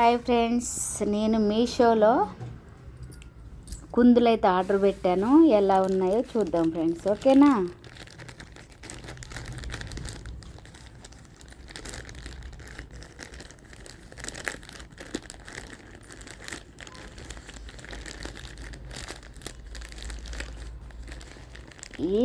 Hi friends నేను మీషోలో కుందులు అయితే ఆర్డర్ పెట్టాను. ఎలా ఉన్నాయో చూద్దాం ఫ్రెండ్స్ ఓకేనా? ఈ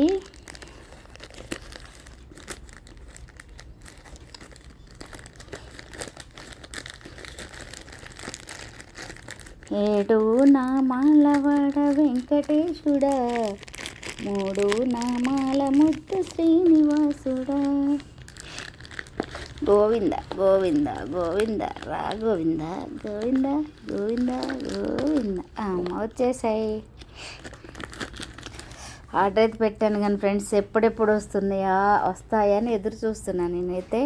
ఏడు నామాలవాడ వెంకటేశుడా మూడు నామాల ముద్దు శ్రీనివాసుడా. గోవింద గోవింద గోవింద రా గోవింద గోవింద గోవింద గోవింద. అమ్మ వచ్చేసాయి. ఆర్డర్ అయితే పెట్టాను కానీ ఫ్రెండ్స్ ఎప్పుడెప్పుడు వస్తున్నాయా అని ఎదురు చూస్తున్నాను నేనైతే.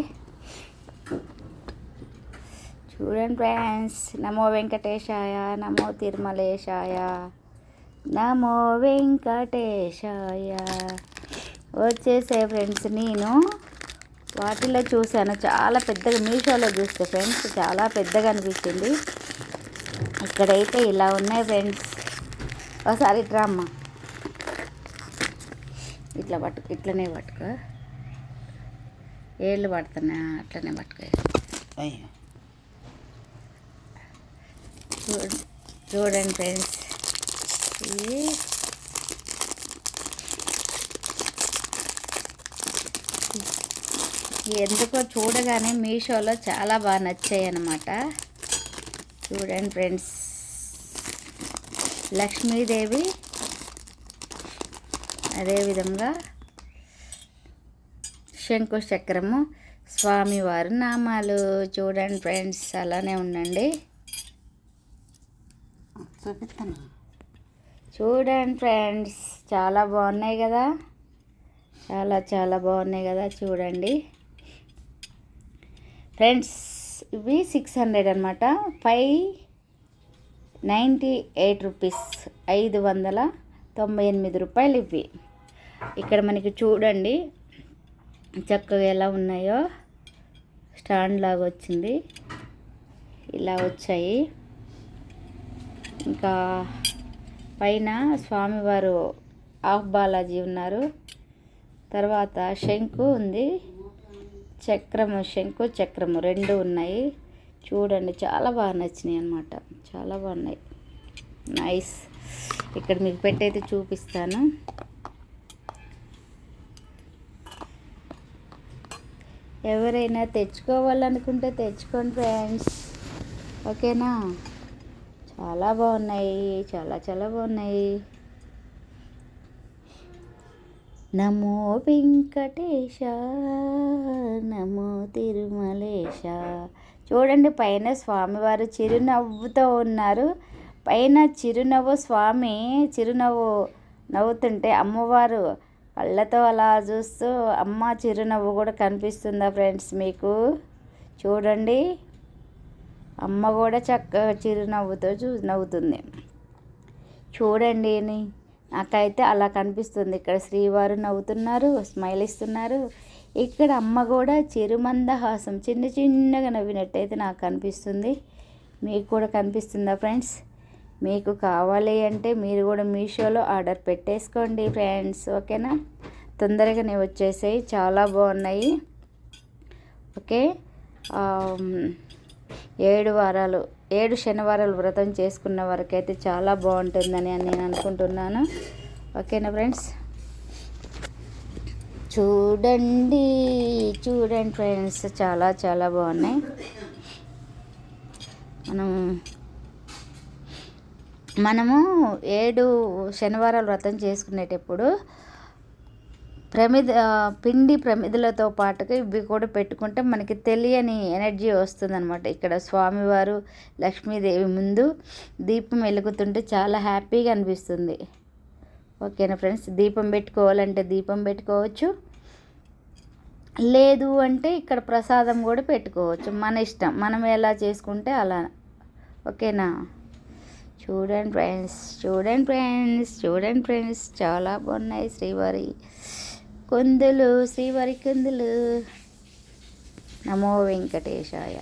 చూడండి ఫ్రెండ్స్ నమో వెంకటేశాయ నమో తిరుమలేశాయ నమో వెంకటేశాయ వచ్చేసే ఫ్రెండ్స్ నేను వాటిలో చూశాను. చాలా పెద్దగా మీషోలో చూస్తే ఫ్రెండ్స్ చాలా పెద్దగా అనిపించింది. ఇక్కడైతే ఇలా ఉన్నాయి ఫ్రెండ్స్ ఒకసారి ఇట్రా అమ్మ ఇట్లా పట్టుకు ఇట్లనే పట్టుకో. ఏళ్ళు పడుతున్నా అట్లనే పట్టుకో. అయ్యో. చూడండి చూడండి ఫ్రెండ్స్. ఇది ఎందుకో చూడగానే మీషోలో చాలా బాగా నచ్చాయి అన్నమాట చూడండి ఫ్రెండ్స్. లక్ష్మీదేవి అదేవిధంగా శంకు చక్రము స్వామివారి నామాలు. చూడండి ఫ్రెండ్స్ అలానే ఉండండి. చూపిస్తాను. చూడండి ఫ్రెండ్స్ చాలా బాగున్నాయి కదా? చాలా చాలా బాగున్నాయి కదా? చూడండి. ఫ్రెండ్స్ ఇవి సిక్స్ హండ్రెడ్ అనమాట ఫైవ్ నైంటీ ఎయిట్ రూపీస్ ఐదు వందల తొంభై ఎనిమిది రూపాయలు ఇవి. ఇక్కడ మనకి చూడండి చక్కగా ఎలా ఉన్నాయో. స్టాండ్ లాగా వచ్చింది. ఇలా వచ్చాయి. ఇంకా పైన స్వామివారు ఆఫ్ బాలాజీ ఉన్నారు. తర్వాత శంకు ఉంది. చక్రము శంకు చక్రము రెండు ఉన్నాయి. చూడండి చాలా బాగా నచ్చినాయి అన్నమాట. చాలా బాగున్నాయి. నైస్ ఇక్కడ మీకు పెట్టయితే చూపిస్తాను. ఎవరైనా తెచ్చుకోవాలనుకుంటే తెచ్చుకోండి ఫ్రెండ్స్ ఓకేనా? చాలా బాగున్నాయి చాలా చాలా బాగున్నాయి. నమో వెంకటేశ నమో తిరుమలేశ. చూడండి పైన స్వామివారు చిరునవ్వుతో ఉన్నారు. పైన చిరునవ్వు స్వామి చిరునవ్వు నవ్వుతుంటే అమ్మవారు కళ్ళతో అలా చూస్తూ అమ్మ చిరునవ్వు కూడా కనిపిస్తుందా ఫ్రెండ్స్ మీకు? చూడండి. అమ్మ కూడా చక్కగా చిరునవ్వుతో చూ నవ్వుతుంది. చూడండి అని నాకైతే అలా కనిపిస్తుంది. ఇక్కడ శ్రీవారు నవ్వుతున్నారు స్మైల్ ఇస్తున్నారు. ఇక్కడ అమ్మ కూడా చిరుమందహాసం చిన్న చిన్నగా నవ్వినట్టయితే నాకు కనిపిస్తుంది. మీకు కూడా కనిపిస్తుందా ఫ్రెండ్స్? మీకు కావాలి అంటే మీరు కూడా మీషోలో ఆర్డర్ పెట్టేసుకోండి ఫ్రెండ్స్ ఓకేనా? తొందరగానే వచ్చేసాయి. చాలా బాగున్నాయి. ఓకే ఏడు వారాలు ఏడు శనివారాలు వ్రతం చేసుకున్న వరకైతే చాలా బాగుంటుందని నేను అనుకుంటున్నాను. ఓకేనా ఫ్రెండ్స్? చూడండి చూడండి ఫ్రెండ్స్ చాలా చాలా బాగున్నాయి. మనం మనము ఏడు శనివారాలు వ్రతం చేసుకునేటప్పుడు ప్రమిద పిండి ప్రమిదలతో పాటుగా ఇవి కూడా పెట్టుకుంటే మనకి తెలియని ఎనర్జీ వస్తుందన్నమాట. ఇక్కడ స్వామివారు లక్ష్మీదేవి ముందు దీపం వెలుగుతుంటే చాలా హ్యాపీగా అనిపిస్తుంది. ఓకేనా ఫ్రెండ్స్? దీపం పెట్టుకోవాలంటే దీపం పెట్టుకోవచ్చు. లేదు అంటే ఇక్కడ ప్రసాదం కూడా పెట్టుకోవచ్చు. మన ఇష్టం. మనం ఎలా చేసుకుంటే అలా. ఓకేనా? చూడండి ఫ్రెండ్స్. చూడండి ఫ్రెండ్స్. చూడండి ఫ్రెండ్స్. చాలా బాగున్నాయి శ్రీవారి. కుందులు శ్రీవారి కుందులు నమో వెంకటేశాయ.